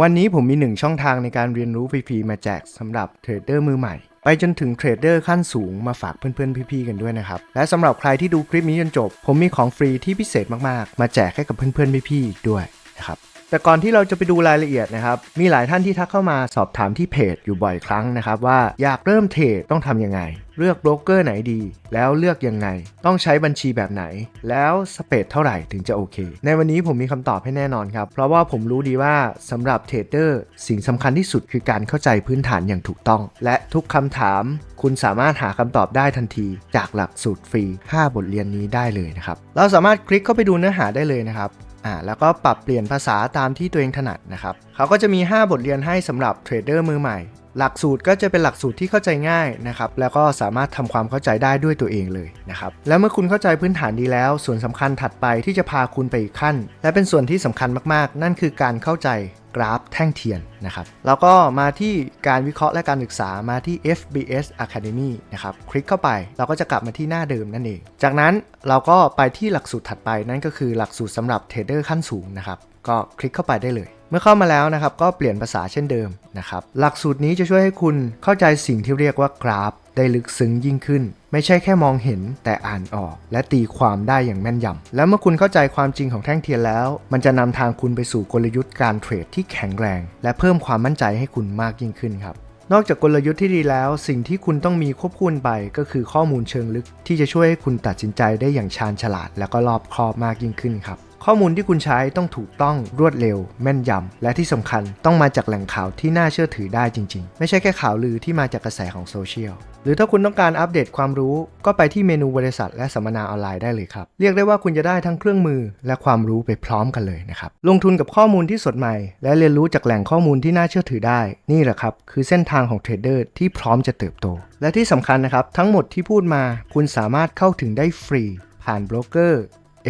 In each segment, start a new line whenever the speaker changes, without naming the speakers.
วันนี้ผมมีหนึ่งช่องทางในการเรียนรู้ฟรีๆมาแจกสำหรับเทรดเดอร์มือใหม่ ไปจนถึงเทรดเดอร์ขั้นสูงมาฝากเพื่อนๆ พี่ๆ กันด้วยนะครับ และสำหรับใครที่ดูคลิปนี้จนจบ ผมมีของฟรีที่พิเศษมากๆ มาแจกให้กับเพื่อนๆ พี่ๆ อีกด้วยนะครับ แต่ก่อนที่เราจะไปดูรายละเอียดนะครับ มีหลายท่านที่ทักเข้ามาสอบถามที่เพจอยู่บ่อยครั้งนะครับ ว่าอยากเริ่มเทรดต้องทำยังไง เลือกโบรกเกอร์ไหนดี แล้วเลือกยังไง ต้องใช้บัญชีแบบไหน แล้วสเปดเท่าไหร่ถึงจะโอเค ในวันนี้ผมมีคำตอบให้แน่นอนครับ เพราะว่าผมรู้ดีว่าสำหรับเทรดเดอร์สิ่งสำคัญที่สุดคือการเข้าใจพื้นฐานอย่างถูกต้อง และทุกคำถาม คุณสามารถหาคำตอบได้ทันที จากหลักสูตรฟรี 5 บทเรียนนี้ได้เลยนะครับเราสามารถคลิกเข้าไปดูเนื้อหาได้เลยนะครับ อ่าแล้วก็ปรับเปลี่ยนภาษาตามที่ตัวเองถนัดนะครับเขาก็จะมี 5 บทเรียนให้สำหรับเทรดเดอร์มือใหม่ หลักสูตรก็จะเป็นหลักสูตรที่เข้าใจง่ายนะครับแล้วก็สามารถทำความเข้าใจได้ด้วยตัวเองเลยนะครับแล้วเมื่อคุณเข้าใจพื้นฐานดีแล้ว ส่วนสำคัญถัดไปที่จะพาคุณไปอีกขั้น และเป็นส่วนที่สำคัญมากๆ นั่นคือการเข้าใจกราฟแท่งเทียนนะครับแล้วก็มาที่การวิเคราะห์และการศึกษามาที่ FBS Academy นะครับคลิกเข้าไปเราก็จะกลับมาที่หน้าเดิมนั่นเอง จากนั้นเราก็ไปที่หลักสูตรถัดไปนั่นก็คือหลักสูตรสำหรับเทรดเดอร์ขั้นสูงนะครับก็คลิกเข้าไปได้เลย เมื่อเข้ามาแล้วนะครับก็เปลี่ยนภาษาเช่นเดิมนะครับหลักสูตรนี้จะช่วยให้คุณเข้าใจสิ่งที่เรียกว่ากราฟ ได้ลึกซึ้งยิ่งขึ้น ไม่ใช่แค่มองเห็นแต่อ่านออก และตีความได้อย่างแม่นยำแล้วเมื่อคุณเข้าใจความจริงของแท่งเทียนแล้ว มันจะนำทางคุณไปสู่กลยุทธ์การเทรดที่แข็งแรง และเพิ่มความมั่นใจให้คุณมากยิ่งขึ้นครับนอกจากกลยุทธ์ที่ดีแล้ว สิ่งที่คุณต้องมีควบคู่ไปก็คือข้อมูลเชิงลึก ที่จะช่วยให้คุณตัดสินใจได้อย่างชาญฉลาด และก็รอบคอบมากยิ่งขึ้นครับ ข้อมูลที่คุณใช้ต้องถูกต้องรวดเร็ว แม่นยำ และที่สำคัญต้องมาจากแหล่งข่าวที่น่าเชื่อถือได้จริง ๆ ไม่ใช่แค่ข่าวลือที่มาจากกระแสของโซเชียล หรือถ้าคุณต้องการอัปเดตความรู้ ก็ไปที่เมนูบริษัท และสัมมนาออนไลน์ได้เลยครับ เรียกได้ว่าคุณจะได้ทั้งเครื่องมือ และความรู้ไปพร้อมกันเลยนะครับ ลงทุนกับข้อมูลที่สดใหม่ และเรียนรู้จากแหล่งข้อมูลที่น่าเชื่อถือได้ นี่แหละครับคือเส้นทางของเทรดเดอร์ที่พร้อมจะเติบโต และที่สำคัญนะครับทั้งหมดที่พูดมา คุณสามารถเข้าถึงได้ฟรีผ่านโบรกเกอร์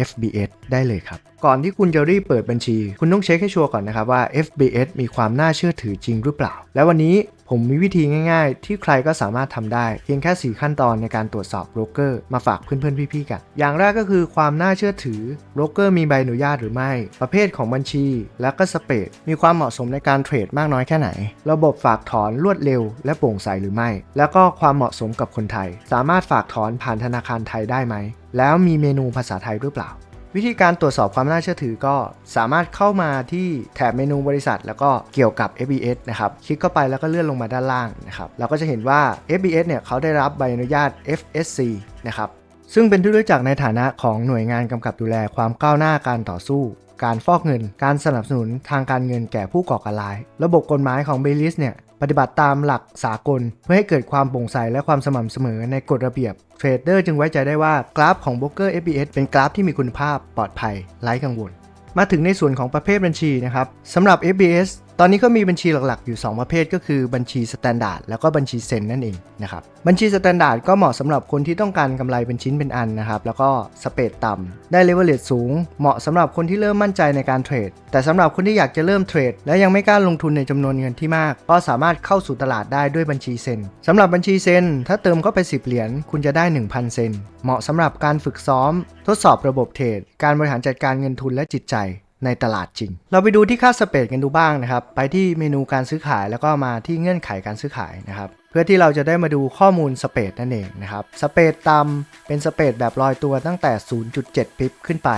FBS ได้เลยครับ ก่อนที่คุณจะรีบเปิดบัญชี คุณต้องเช็คให้ชัวร์ก่อนนะครับว่า FBS มีความน่าเชื่อถือจริงหรือเปล่า และวันนี้ ผมมีวิธีง่ายๆ ที่ใครก็สามารถทำได้ เพียงแค่ 4 ขั้นตอนในการตรวจสอบโบรกเกอร์มาฝากเพื่อนๆ พี่ๆ กัน อย่างแรกก็คือความน่าเชื่อถือโบรกเกอร์มีใบอนุญาตหรือไม่ ประเภทของบัญชี และก็สเปดมีความเหมาะสมในการเทรดมากน้อยแค่ไหน ระบบฝากถอนรวดเร็ว และโปร่งใสหรือไม่ แล้วก็ความเหมาะสมกับคนไทย สามารถฝากถอนผ่านธนาคารไทยได้ไหมแล้วมีเมนูภาษาไทยหรือเปล่า วิธีการตรวจสอบความน่าเชื่อถือก็สามารถเข้ามาที่แถบเมนูบริษัท แล้วก็เกี่ยวกับ FBS นะครับคลิกเข้าไปแล้วก็เลื่อนลงมาด้านล่างนะครับเราก็จะเห็นว่า FBS เนี่ยเขาได้รับใบอนุญาต FSC นะครับซึ่งเป็นที่รู้จักในฐานะของหน่วยงานกำกับดูแลความก้าวหน้าการต่อสู้ การฟอกเงิน การสนับสนุนทางการเงินแก่ผู้ก่อการร้าย ระบบกฎหมายของเบลิสเนี่ย ปฏิบัติตามหลักสากล เพื่อให้เกิดความโปร่งใสและความสม่ำเสมอในกฎระเบียบ เทรดเดอร์จึงไว้ใจได้ว่ากราฟของโบรกเกอร์ FBS เป็นกราฟที่มีคุณภาพปลอดภัยไร้กังวล มาถึงในส่วนของประเภทบัญชีนะครับสำหรับ FBS ตอนนี้ก็มีบัญชีหลักๆ อยู่ 2 ประเภทก็คือบัญชีสแตนดาร์ดแล้วก็บัญชีเซ็นนั่นเองนะครับบัญชีสแตนดาร์ดก็เหมาะสำหรับคนที่ต้องการกำไรเป็นชิ้นเป็นอันนะครับแล้วก็สเปดต่ำได้เลเวลเลตสูง เหมาะสำหรับคนที่เริ่มมั่นใจในการเทรด แต่สำหรับคนที่อยากจะเริ่มเทรด และยังไม่กล้าลงทุนในจำนวนเงินที่มาก ก็สามารถเข้าสู่ตลาดได้ด้วยบัญชีเซ็นสำหรับบัญชีเซ็นถ้าเติมเข้าไป 10 เหรียญคุณจะได้ 1,000 เซนเหมาะสำหรับการฝึกซ้อม ทดสอบระบบเทรดการบริหารจัดการเงินทุนและจิตใจ ในตลาดจริง เราไปดูที่ค่าสเปดกันดูบ้างนะครับ ไปที่เมนูการซื้อขายแล้วก็มาที่เงื่อนไขการซื้อขายนะครับ เพื่อที่เราจะได้มาดูข้อมูลสเปดนั่นเองนะครับ สเปดต่ำเป็นสเปดแบบลอยตัวตั้งแต่ 0.7ปิบขึ้นไป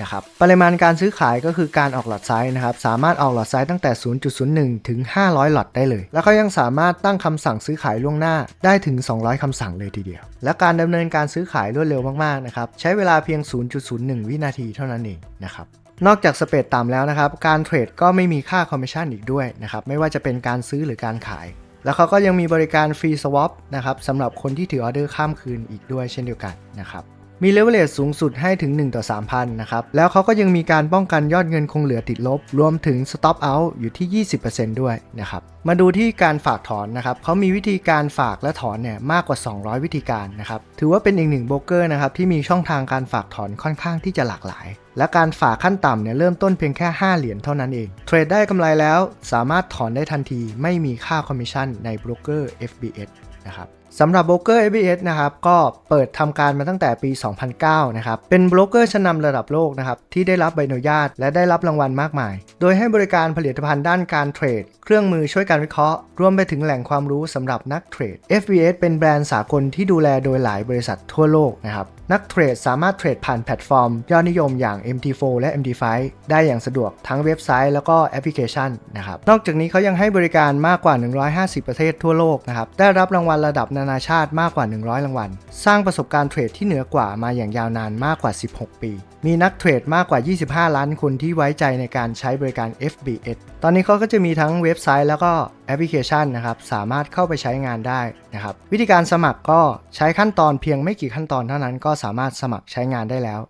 นะครับ ปริมาณการซื้อขายก็คือการออกหลอดไซส์นะครับ สามารถออกหลอดไซส์ตั้งแต่ 0.01 ถึง 500 หลอดได้เลย แล้วก็ยังสามารถตั้งคำสั่งซื้อขายล่วงหน้าได้ถึง 200 คำสั่งเลยทีเดียว และการดำเนินการซื้อขายรวดเร็วมากๆนะครับ ใช้เวลาเพียง 0.01 วินาทีเท่านั้นเองนะครับ นอกจากสเปดต่ำแล้วนะครับ การเทรดก็ไม่มีค่าคอมมิชชั่นอีกด้วยนะครับ ไม่ว่าจะเป็นการซื้อหรือการขาย แล้วเขาก็ยังมีบริการฟรีสวอปนะครับสำหรับคนที่ถือออเดอร์ข้ามคืนอีกด้วยเช่นเดียวกันนะครับ มีเลเวลเลสูงสุดให้ถึง 1 ต่อ 3,000 นะครับ แล้วเขาก็ยังมีการป้องกันยอดเงินคงเหลือติดลบ รวมถึง Stop Out อยู่ที่ 20%ด้วยนะครับ มาดูที่การฝากถอนนะครับเขามีวิธีการฝากและถอนเนี่ยมากกว่า 200 วิธีการนะครับ ถือว่าเป็นอีกหนึ่งโบรกเกอร์นะครับที่มีช่องทางการฝากถอนค่อนข้างที่จะหลากหลาย และการฝากขั้นต่ำเนี่ยเริ่มต้นเพียงแค่ 5 เหรียญเท่านั้นเอง เทรดได้กำไรแล้วสามารถถอนได้ทันที ไม่มีค่าคอมมิชชั่นในโบรกเกอร์ FBS นะครับ สำหรับโบรกเกอร์ FBS นะครับก็เปิดทำการมาตั้งแต่ปี 2009 นะครับ เป็นโบรกเกอร์ชั้นนำระดับโลกนะครับที่ได้รับใบอนุญาตและได้รับรางวัลมากมาย โดยให้บริการผลิตภัณฑ์ด้านการเทรด เครื่องมือช่วยการวิเคราะห์ รวมไปถึงแหล่งความรู้สำหรับนักเทรด FBS เป็นแบรนด์สากลที่ดูแลโดยหลายบริษัททั่วโลกนะครับนักเทรดสามารถเทรดผ่านแพลตฟอร์ม ยอดนิยมอย่าง MT4 และ MT5 ได้อย่างสะดวกทั้งเว็บไซต์แล้วก็แอปพลิเคชันนะครับนอกจากนี้เขายังให้บริการมากกว่า 150 ประเทศทั่วโลกนะครับได้รับรางวัลระดับนานาชาติมากกว่า 100 รางวัล สร้างประสบการณ์เทรดที่เหนือกว่ามาอย่างยาวนานมากกว่า 16 ปี มีนักเทรดมากกว่า 25 ล้านคนที่ไว้ใจในการใช้บริการ FBS ตอนนี้เขาก็จะมีทั้งเว็บไซต์แล้วก็แอปพลิเคชันนะครับ สามารถเข้าไปใช้งานได้นะครับ วิธีการสมัครก็ใช้ขั้นตอนเพียงไม่กี่ขั้นตอนเท่านั้นก็สามารถสมัครใช้งานได้แล้ว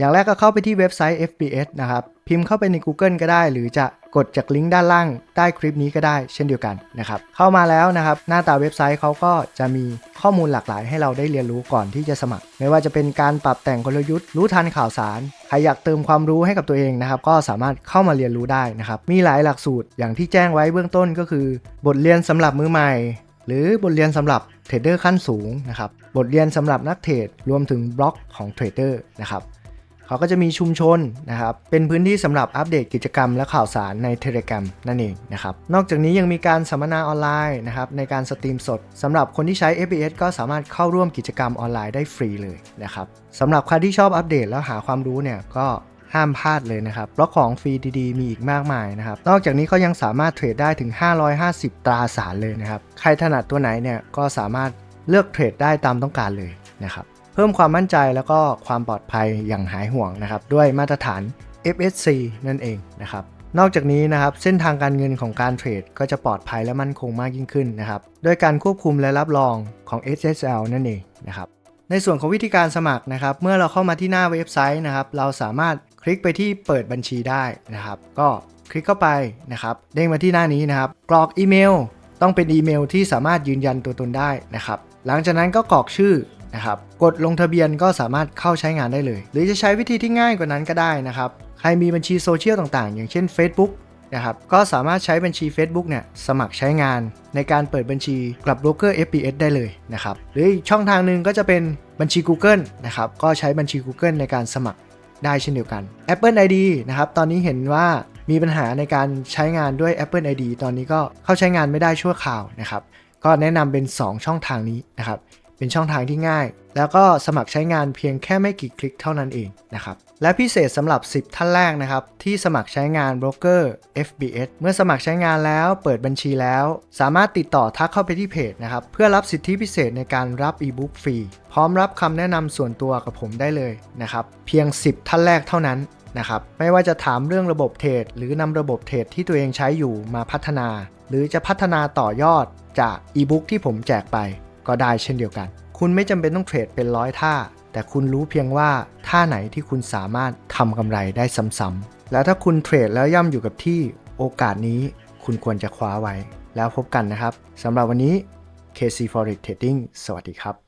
อย่างแรกก็เข้าไปที่เว็บไซต์ FBS นะครับ พิมพ์เข้าไปใน Google ก็ได้ หรือจะกดจากลิงก์ด้านล่างใต้คลิปนี้ก็ได้เช่นเดียวกันนะครับ เข้ามาแล้วนะครับ หน้าตาเว็บไซต์เขาก็จะมีข้อมูลหลากหลายให้เราได้เรียนรู้ก่อนที่จะสมัคร ไม่ว่าจะเป็นการปรับแต่งกลยุทธ์ รู้ทันข่าวสาร ใครอยากเติมความรู้ให้กับตัวเองนะครับ ก็สามารถเข้ามาเรียนรู้ได้นะครับ มีหลายหลักสูตรอย่างที่แจ้งไว้เบื้องต้นก็คือ บทเรียนสำหรับมือใหม่ หรือบทเรียนสำหรับเทรดเดอร์ขั้นสูงนะครับ บทเรียนสำหรับนักเทรดรวมถึงบล็อกของเทรดเดอร์นะครับ เขาก็จะมีชุมชนนะครับ เป็นพื้นที่สำหรับอัปเดตกิจกรรมและข่าวสารใน Telegram นั่นเองนะครับ นอกจากนี้ยังมีการสัมมนาออนไลน์นะครับในการสตรีมสดสำหรับคนที่ใช้ FBS ก็สามารถเข้าร่วมกิจกรรมออนไลน์ได้ฟรีเลยนะครับสำหรับใครที่ชอบอัปเดตแล้วหาความรู้เนี่ยก็ห้ามพลาดเลยนะครับบล็อกของฟรีดีๆ มีอีกมากมายนะครับ นอกจากนี้เขายังสามารถเทรดได้ถึง 550 ตราสารเลยนะครับ ใครถนัดตัวไหนเนี่ยก็สามารถเลือกเทรดได้ตามต้องการเลยนะครับ พิ่มความมั่นใจแล้วก็ความปลอดภัยอย่างหายห่วงนะครับ ด้วยมาตรฐาน FSC นั่นเองนะครับนอกจากนี้นะครับเส้นทางการเงินของการเทรดก็จะปลอดภัยและมั่นคงมากยิ่งขึ้นนะครับด้วยการควบคุมและรับรองของ SSL นั่นเองนะครับในส่วนของวิธีการสมัครนะครับ เมื่อเราเข้ามาที่หน้าเว็บไซต์นะครับ เราสามารถคลิกไปที่เปิดบัญชีได้นะครับ ก็คลิกเข้าไปนะครับ เด้งมาที่หน้านี้นะครับ กรอกอีเมล ต้องเป็นอีเมลที่สามารถยืนยันตัวตนได้นะครับ หลังจากนั้นก็กรอกชื่อ นะครับ กดลงทะเบียนก็สามารถเข้าใช้งานได้เลย หรือจะใช้วิธีที่ง่ายกว่านั้นก็ได้นะครับ ใครมีบัญชีโซเชียลต่างๆ อย่างเช่น Facebook นะครับ ก็สามารถใช้บัญชี Facebook เนี่ยสมัครใช้งานในการเปิดบัญชีกับโบรกเกอร์ FBS ได้เลยนะครับ หรืออีกช่องทางหนึ่งก็จะเป็นบัญชี Google นะครับ ก็ใช้บัญชี Google ในการสมัครได้เช่นเดียวกัน Apple ID นะครับ ตอนนี้เห็นว่ามีปัญหาในการใช้งานด้วย Apple ID ตอนนี้ก็เข้าใช้งานไม่ได้ชั่วคราวนะครับ ก็แนะนำเป็น 2 ช่องทางนี้นะครับ เป็นช่องทางที่ง่าย แล้วก็สมัครใช้งานเพียงแค่ไม่กี่คลิกเท่านั้นเองนะครับและพิเศษสำหรับ 10 ท่านแรกนะครับ ที่สมัครใช้งานโบรกเกอร์ FBS เมื่อสมัครใช้งานแล้วเปิดบัญชีแล้ว สามารถติดต่อทักเข้าไปที่เพจนะครับ เพื่อรับสิทธิพิเศษในการรับอีบุ๊กฟรี พร้อมรับคำแนะนำส่วนตัวกับผมได้เลยนะครับ เพียง 10 ท่านแรกเท่านั้นนะครับไม่ว่าจะถามเรื่องระบบเทรดหรือนำระบบเทรดที่ตัวเองใช้อยู่มาพัฒนา หรือจะพัฒนาต่อยอดจากอีบุ๊กที่ผมแจกไป ก็ได้เช่นเดียวกัน คุณไม่จำเป็นต้องเทรดเป็นร้อยท่า แต่คุณรู้เพียงว่าท่าไหนที่คุณสามารถทำกำไรได้ซ้ำๆแล้วถ้าคุณเทรดแล้วย่ำอยู่กับที่โอกาสนี้คุณควรจะคว้าไว้ แล้วพบกันนะครับสำหรับวันนี้ KC Forex Trading สวัสดีครับ